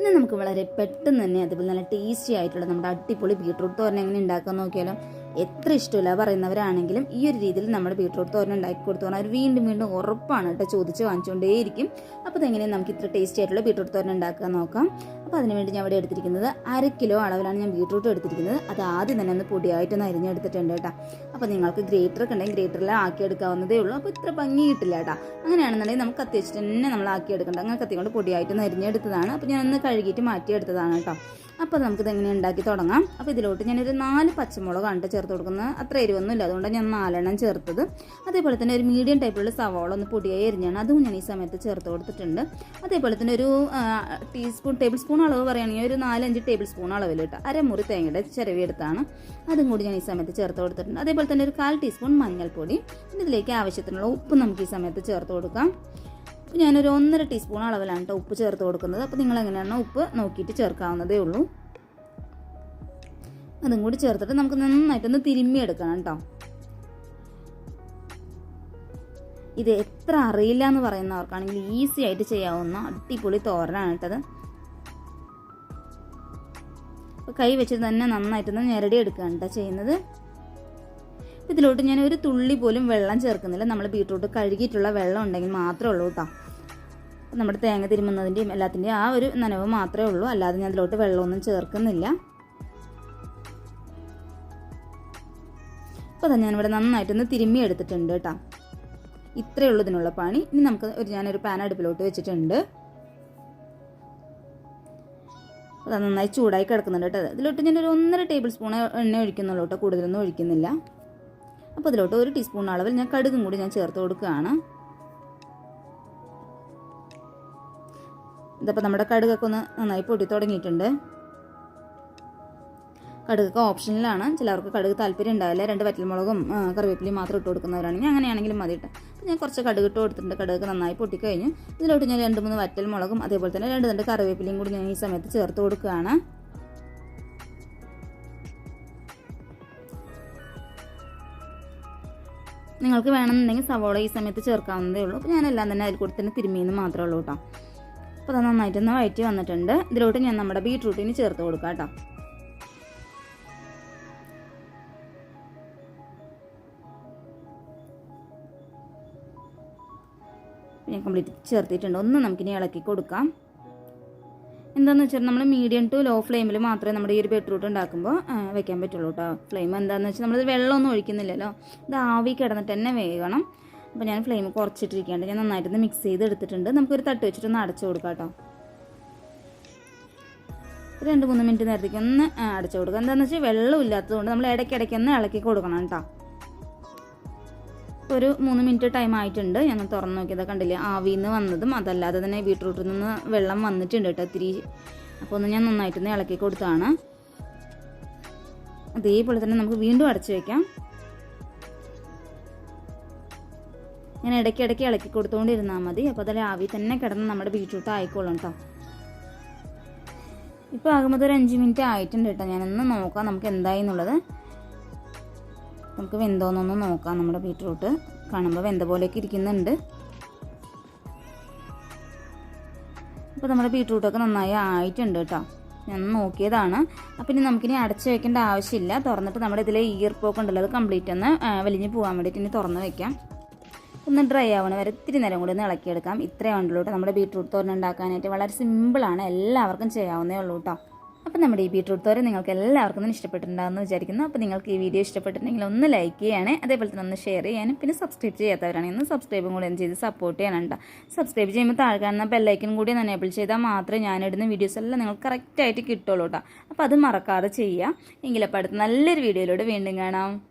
ഇന്ന് നമുക്ക് വളരെ പെട്ടെന്ന് തന്നെ അതുപോലെ നല്ല ടേസ്റ്റി ആയിട്ടുള്ള നമ്മുടെ അടിപൊളി ബീട്രൂട്ട് തോരൻ എങ്ങനെ ഉണ്ടാക്കാൻ നോക്കിയാലും എത്ര ഇഷ്ടമില്ല പറയുന്നവരാണെങ്കിലും ഈ ഒരു രീതിയിൽ നമ്മൾ ബീട്രൂട്ട് തോരൻ ഉണ്ടാക്കി കൊടുത്തോണം അവർ വീണ്ടും വീണ്ടും ഉറപ്പാണ് കേട്ടോ ചോദിച്ച് വാങ്ങിച്ചുകൊണ്ടേയിരിക്കും. അപ്പോൾ അതെങ്ങനെയാണ് നമുക്ക് ഇത്ര ടേസ്റ്റി ആയിട്ടുള്ള ബീട്രൂട്ട് തോരൻ ഉണ്ടാക്കാൻ നോക്കാം. അപ്പോൾ അതിനുവേണ്ടി ഞാൻ ഇവിടെ എടുത്തിരിക്കുന്നത് അര കിലോ അളവിലാണ് ഞാൻ ബീട്രൂട്ട് എടുത്തിരിക്കുന്നത്. അത് ആദ്യം തന്നെ ഒന്ന് പൊടിയായിട്ടൊന്ന് അരിഞ്ഞെടുത്തിട്ടുണ്ട് കേട്ടോ. അപ്പോൾ നിങ്ങൾക്ക് ഗ്രേറ്റർ ഒക്കെ ഉണ്ടെങ്കിൽ ഗ്രേറ്ററിൽ ആക്കി എടുക്കാവുന്നതേ ഉള്ളൂ. അപ്പോൾ ഇത്ര ഭംഗി കിട്ടില്ല കേട്ടോ. അങ്ങനെയാണെന്നുണ്ടെങ്കിൽ നമുക്ക് അത്യാവശ്യം തന്നെ നമ്മൾ ആക്കി എടുക്കണ്ട അങ്ങനെ കത്തി കൊണ്ട് പൊടിയായിട്ടൊന്ന് അരിഞ്ഞെടുത്തതാണ്. അപ്പോൾ ഞാൻ ഒന്ന് കഴുകിയിട്ട് മാറ്റിയെടുത്തതാണ് കേട്ടോ. അപ്പോൾ നമുക്കിത് എങ്ങനെ ഉണ്ടാക്കി തുടങ്ങാം. അപ്പോൾ ഇതിലോട്ട് ഞാനൊരു നാല് പച്ചമുളക് കണ്ട് ചേർത്ത് കൊടുക്കുന്നത്. അത്ര എരിവൊന്നും ഇല്ല അതുകൊണ്ട് ഞാൻ നാലെണ്ണം ചേർത്തത്. അതേപോലെ തന്നെ ഒരു മീഡിയം ടൈപ്പിലുള്ള സവാള ഒന്ന് പൊടിയായി എരിഞ്ഞാണ് അതും ഞാൻ ഈ സമയത്ത് ചേർത്ത് കൊടുത്തിട്ടുണ്ട്. അതേപോലെ തന്നെ ഒരു ടീസ്പൂൺ ടേബിൾ സ്പൂൺ അളവ് പറയുകയാണെങ്കിൽ ഒരു നാലഞ്ച് ടേബിൾ സ്പൂൺ അളവിൽ ഇട്ട് അരമുറി തേങ്ങയുടെ ചിരവിയെടുത്താണ്. അതും കൂടി ഞാൻ ഈ സമയത്ത് ചേർത്ത് കൊടുത്തിട്ടുണ്ട്. അതേപോലെ തന്നെ ഒരു കാൽ ടീസ്പൂൺ മഞ്ഞൾപ്പൊടി. പിന്നെ ഇതിലേക്ക് ആവശ്യത്തിനുള്ള ഉപ്പ് നമുക്ക് ഈ സമയത്ത് ചേർത്ത് കൊടുക്കാം. ഞാനൊരു ഒന്നര ടീസ്പൂൺ അളവിലാണ് കേട്ടോ ഉപ്പ് ചേർത്ത് കൊടുക്കുന്നത്. അപ്പോൾ നിങ്ങൾ എങ്ങനെയാണ് ഉപ്പ് നോക്കിയിട്ട് ചേർക്കാവുന്നതേ ഉള്ളൂ. അതും കൂടി ചേർത്തിട്ട് നമുക്ക് നന്നായിട്ടൊന്ന് തിരുമ്മി എടുക്കണം കേട്ടോ. ഇത് എത്ര അറിയില്ല എന്ന് പറയുന്നവർക്കാണെങ്കിൽ ഈസി ആയിട്ട് ചെയ്യാവുന്ന അടിപൊളി തോരനാണ് കേട്ടത്. കൈ വെച്ചിട്ട് തന്നെ നന്നായിട്ടൊന്ന് ഞെരടി എടുക്കുകയാണ് കേട്ടോ ചെയ്യുന്നത്. ഇതിലോട്ട് ഞാൻ ഒരു തുള്ളി പോലും വെള്ളം ചേർക്കുന്നില്ല. നമ്മൾ ബീട്രൂട്ട് കഴുകിയിട്ടുള്ള വെള്ളം ഉണ്ടെങ്കിൽ മാത്രമേ ഉള്ളൂ കേട്ടോ. നമ്മുടെ തേങ്ങ തിരുമുന്നതിന്റെയും എല്ലാത്തിന്റെയും ആ ഒരു നനവ് മാത്രമേ ഉള്ളൂ. അല്ലാതെ ഞാൻ അതിലോട്ട് വെള്ളമൊന്നും ചേർക്കുന്നില്ല. അപ്പോൾ അതാ ഞാനിവിടെ നന്നായിട്ടൊന്ന് തിരുമ്മി എടുത്തിട്ടുണ്ട് കേട്ടോ. ഇത്രയേ ഉള്ളൂ ഇതിനുള്ള പണി. ഇനി നമുക്ക് ഒരു ഞാനൊരു പാൻ അടുപ്പിലോട്ട് വെച്ചിട്ടുണ്ട്. നന്നായി ചൂടായി കിടക്കുന്നുണ്ട് കേട്ടോ. ഇതിലോട്ട് ഞാനൊരു ഒന്നര ടേബിൾ സ്പൂൺ എണ്ണ ഒഴിക്കുന്നുള്ളൂ കേട്ടോ കൂടുതലൊന്നും ഒഴിക്കുന്നില്ല. അപ്പോൾ ഇതിലോട്ട് ഒരു ടീസ്പൂൺ അളവിൽ ഞാൻ കടുകും കൂടി ഞാൻ ചേർത്ത് കൊടുക്കുകയാണ്. ഇതപ്പോൾ നമ്മുടെ കടുകൊക്കെ ഒന്ന് നന്നായി പൊട്ടി തുടങ്ങിയിട്ടുണ്ട്. കടുകൊക്കെ ഓപ്ഷനിലാണ് ചിലവർക്ക് കടുക് താല്പര്യം ഉണ്ടാവില്ല. രണ്ട് വറ്റൽമുളകും കറിവേപ്പിലയും മാത്രം ഇട്ട് കൊടുക്കുന്നവരാണെങ്കിൽ അങ്ങനെയാണെങ്കിലും മതി അപ്പോൾ ഞാൻ കുറച്ച് കടുക് ഇട്ട് കൊടുത്തിട്ടുണ്ട്. കടുക് നന്നായി പൊട്ടിക്കഴിഞ്ഞു. ഇതിലോട്ട് ഞാൻ രണ്ട് മൂന്ന് വറ്റൽമുളകും അതേപോലെ തന്നെ രണ്ട് രണ്ട് കറിവേപ്പിലയും കൂടി ഞാൻ ഈ സമയത്ത് ചേർത്ത് കൊടുക്കുകയാണ്. നിങ്ങൾക്ക് വേണമെന്നുണ്ടെങ്കിൽ സവോള ഈ സമയത്ത് ചേർക്കാവുന്നതേ ഉള്ളൂ. അപ്പോൾ ഞാനെല്ലാം തന്നെ അതിൽ കൂടി തന്നെ തിരുമ്മിയെന്ന് മാത്രമേ ഉള്ളൂ കേട്ടോ അപ്പോൾ അത് നന്നായിട്ടൊന്ന് വയറ്റി വന്നിട്ടുണ്ട്. ഇതിലോട്ട് ഞാൻ നമ്മുടെ ബീട്രൂട്ടിന് ചേർത്ത് കൊടുക്കാം കേട്ടോ ഞാൻ കംപ്ലീറ്റ് ചേർത്തിട്ടുണ്ട്. ഒന്ന് നമുക്കിനി ഇളക്കി കൊടുക്കാം. എന്താണെന്ന് വെച്ചാൽ നമ്മൾ മീഡിയം ടു ലോ ഫ്ലെയിമിൽ മാത്രമേ നമ്മുടെ ഈ ഒരു ബീട്രൂട്ട് ഉണ്ടാക്കുമ്പോൾ വെക്കാൻ പറ്റുള്ളൂ കേട്ടോ ഫ്ലെയിം എന്താണെന്ന് വെച്ചാൽ നമ്മൾ വെള്ളമൊന്നും ഒഴിക്കുന്നില്ലല്ലോ. ഇത് ആവി കിടന്നിട്ട് തന്നെ വേകണം. അപ്പോൾ ഞാൻ ഫ്ലെയിം കുറച്ചിട്ടിരിക്കുകയാണ് ഞാൻ നന്നായിട്ടൊന്ന് മിക്സ് ചെയ്ത് എടുത്തിട്ടുണ്ട് നമുക്കൊരു തട്ട് വെച്ചിട്ടൊന്ന് അടച്ചു കൊടുക്കാം കേട്ടോ രണ്ട് മൂന്ന് മിനിറ്റ് നേരത്തേക്ക് ഒന്ന് അടച്ചു കൊടുക്കുക എന്താണെന്ന് വെച്ചാൽ വെള്ളം ഇല്ലാത്തതുകൊണ്ട് നമ്മൾ ഇടയ്ക്കിടയ്ക്ക് ഒന്ന് ഇളക്കി കൊടുക്കണം കേട്ടോ ഒരു മൂന്ന് മിനിറ്റ് ടൈം ആയിട്ടുണ്ട്. ഞാൻ തുറന്ന് നോക്കിയത് കണ്ടില്ലേ? ആവിയിൽ നിന്ന് വന്നതും അതല്ലാതെ തന്നെ ബീട്രൂട്ടിൽ നിന്ന് വെള്ളം വന്നിട്ടുണ്ട് കേട്ടോ ഇത്തിരി. അപ്പോൾ ഒന്ന് ഞാൻ നന്നായിട്ടൊന്ന് ഇളക്കി കൊടുത്താണ്. അതേപോലെ തന്നെ നമുക്ക് വീണ്ടും അടച്ചു വയ്ക്കാം ഞാൻ ഇടയ്ക്കിടയ്ക്ക് ഇളക്കി കൊടുത്തുകൊണ്ടിരുന്നാൽ മതി. അപ്പോൾ അതിൽ ആവി തന്നെ കിടന്ന് നമ്മുടെ ബീട്രൂട്ട് ആയിക്കോളും കേട്ടോ. ഇപ്പോൾ ആകുമ്പോൾ ഒരു അഞ്ച് മിനിറ്റ് ആയിട്ടുണ്ട് കേട്ടോ. ഞാനൊന്ന് നോക്കാം നമുക്ക് എന്തായി എന്നുള്ളത്. നമുക്ക് വെന്തോന്നൊന്ന് നോക്കാം. നമ്മുടെ ബീട്രൂട്ട് കാണുമ്പോൾ വെന്ത പോലെയൊക്കെ ഇരിക്കുന്നുണ്ട്. അപ്പോൾ നമ്മുടെ ബീട്രൂട്ടൊക്കെ നന്നായി ആയിട്ടുണ്ട് കേട്ടോ. ഞാൻ നോക്കിയതാണ്. അപ്പം ഇനി നമുക്കിനി അടച്ചു വെക്കേണ്ട ആവശ്യമില്ല. തുറന്നിട്ട് നമ്മുടെ ഇതിലെ ഈർപ്പൊക്കെ ഉണ്ടല്ലോ അത് കംപ്ലീറ്റ് ഒന്ന് വലിഞ്ഞ് പോകാൻ വേണ്ടിയിട്ട് ഇനി തുറന്ന് വെക്കാം. ഒന്ന് ഡ്രൈ ആവണ വരെ ഇത്തിരി നേരം കൂടി ഒന്ന് ഇളക്കിയെടുക്കാം. ഇത്രയേ ഉണ്ടല്ലോ കേട്ടോ. നമ്മുടെ ബീട്രൂട്ട് തോരൻ ഉണ്ടാക്കാനായിട്ട് വളരെ സിമ്പിളാണ് എല്ലാവർക്കും ചെയ്യാവുന്നേ ഉള്ളൂ കേട്ടോ. അപ്പോൾ നമ്മുടെ ഈ ബീട്രൂട്ട് തോരൻ നിങ്ങൾക്ക് എല്ലാവർക്കും തന്നെ ഇഷ്ടപ്പെട്ടിട്ടുണ്ടാകുമെന്ന് വിചാരിക്കുന്നു. അപ്പോൾ നിങ്ങൾക്ക് ഈ വീഡിയോ ഇഷ്ടപ്പെട്ടിട്ടുണ്ടെങ്കിൽ ഒന്ന് ലൈക്ക് ചെയ്യണേ. അതേപോലെ തന്നെ ഒന്ന് ഷെയർ ചെയ്യാനും പിന്നെ സബ്സ്ക്രൈബ് ചെയ്യാത്തവരാണെങ്കിൽ ഒന്ന് സബ്സ്ക്രൈബും കൂടെ ചെയ്ത് സപ്പോർട്ട് ചെയ്യാനുണ്ട് സബ്സ്ക്രൈബ് ചെയ്യുമ്പോൾ താഴെ കാണുന്ന ബെല്ലൈക്കൻ കൂടി ഒന്ന് എനേബിൾ ചെയ്താൽ മാത്രമേ ഞാനിടുന്ന വീഡിയോസ് എല്ലാം നിങ്ങൾക്ക് കറക്റ്റായിട്ട് കിട്ടുള്ളൂ കേട്ടോ അപ്പോൾ അത് മറക്കാതെ ചെയ്യുക എങ്കിലപ്പോൾ അടുത്ത നല്ലൊരു വീഡിയോയിലൂടെ വീണ്ടും കാണാം.